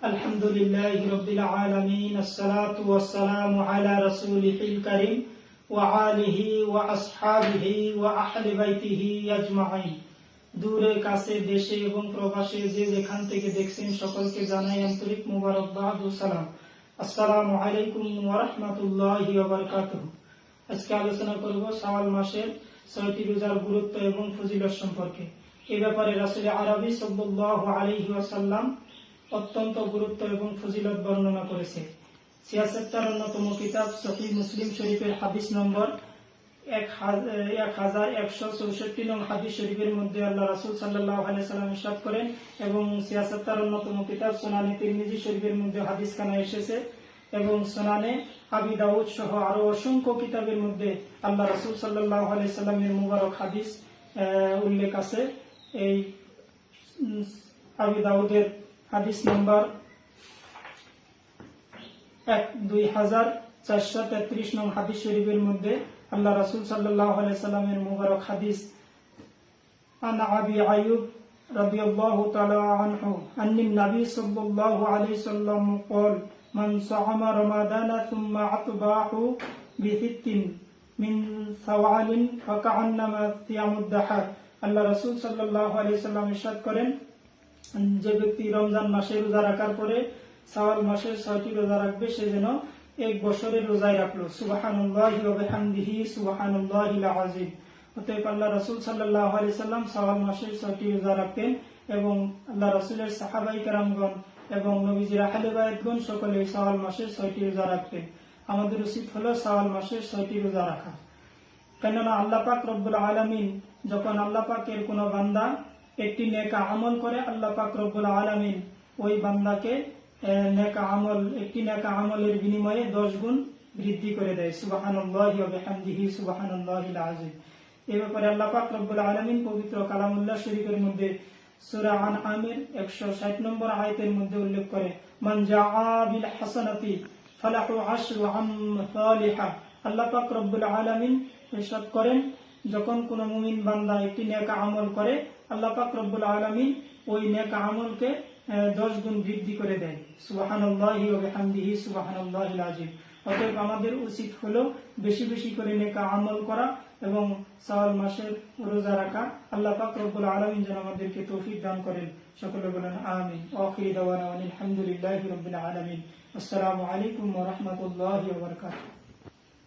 الحمد لله رب العالمين الصلاة والسلام على رسوله الكريم وعاله وأصحابه وأهل بيته أجمعين দূরে কাছে দেশে এবং প্রবাসে যে যেখান থেকে দেখছেন সকলকে জানাই আন্তরিক মুবারকবাদ ও সালাম আসসালামু আলাইকুম ওয়া রাহমাতুল্লাহি ওয়া বারাকাতুহু আজকে আলোচনা করব শাওয়াল মাসের ছয়টি রোজার গুরুত্ব এবং ফজিলত সম্পর্কে এ ব্যাপারে রাসূল আরবি সাল্লাল্লাহু আলাইহি ওয়াসাল্লাম অত্যন্ত গুরুত্ব এবং ফজিলত বর্ণনা করেছে। সিয়াসেত্তার অন্যতম কিতাব সহি মুসলিম শরীফের হাদিস নম্বর এক হাজ- এক হাজার একশো চৌষট্টি নং হাদিস শরীফের মধ্যে আল্লাহ রাসুল সাল্লাহ আলাইসাল্লাম ইসাদ করেন এবং সিয়াসত্তার অন্যতম কিতাব সোনানি তিরমিজি শরীফের মধ্যে হাদিস খানা এসেছে এবং সোনানে আবি দাউদ সহ আরও অসংখ্য কিতাবের মধ্যে আল্লাহ রাসুল সাল্লাহ আলাইসাল্লামের মুবারক হাদিস উল্লেখ আছে। এই আবি দাউদের হাদিস নাম্বার এক দুই হাজার চারশো তেত্রিশ নং হাদিস শরীফের মধ্যে আল্লাহ রাসুল সাল্লাহ সাল্লামের মুবারক হাদিস عن أبي أيوب رضي الله تعالى عنه أن النبي صلى الله عليه وسلم قال من صام رمضان ثم أتبعه بست من ثوال فكأنما صيام الدهر আল্লাহ রসুল সাল্লাহ আলি সাল্লাম ইরশাদ করেন যে ব্যক্তি রমজান মাসে রোজা রাখার পরে সাওয়াল মাসের ছয়টি রোজা রাখবে, সে যেন এক বছরের রোজায় রাখল। সুবাহানুল্লাহি ওয়া বিহামদিহি সুবহানাল্লাহিল অতএব আল্লাহ রসুল সাল্লাল্লাহু আলাইহি সাল্লাম সাওয়াল মাসের ছয়টি রোজা রাখতেন এবং আল্লাহ রাসূলের সাহাবাই কেরামগণ এবং নবীজির আহলে সকলে সাওয়াল মাসের ছয়টি রোজা রাখতেন। আমাদের উচিত হলো সাওয়াল মাসের ছয়টি রোজা রাখা। কেননা আল্লাহ পাক রব্বুল আলামিন, যখন আল্লাহ পাকের কোন বান্দা একটি নেকা আমল করে আল্লাহ পাক রব্বুল আলামিন ওই বান্দাকে নেকা আমল, একটি নেকা আমলের বিনিময়ে দশ গুণ বৃদ্ধি করে দেয়। বিহামদিহি, সুবহানাল্লাহিল আযীম। ব্যাপারে আল্লাহ পাক রব্বুল আলামিন পবিত্র কালামুল্লাহ শরীফের মধ্যে সূরা আমির 160 নম্বর আয়াতের মধ্যে উল্লেখ করে, মান জাআ বিল হাসানাতি ফালাহু আশরু আমসালিহা আল্লাহ পাক রব্বুল আলামিন ইরশাদ করেন যখন কোন মুমিন বান্দা একটি নেক আমল করে, আল্লাহ পাক রব্বুল আলামিন ওই নেক আমলকে দশ গুণ বৃদ্ধি করে দেয় বিহামদিহি সুবহানাল্লাহিল অতএব আমাদের উচিত হলো বেশি বেশি করে নেকা আমল করা এবং সাওয়াল মাসের রোজা রাখা। আল্লাহ পাক রব্বুল আলামিন যেন আমাদেরকে তৌফিক দান করেন। সকলে বলেন আমিন। আখিরি আলহামদুলিল্লাহি রাব্বিল আলামিন। আসসালামু আলাইকুম রাহমাতুল্লাহি ওয়া বারাকাতুহু।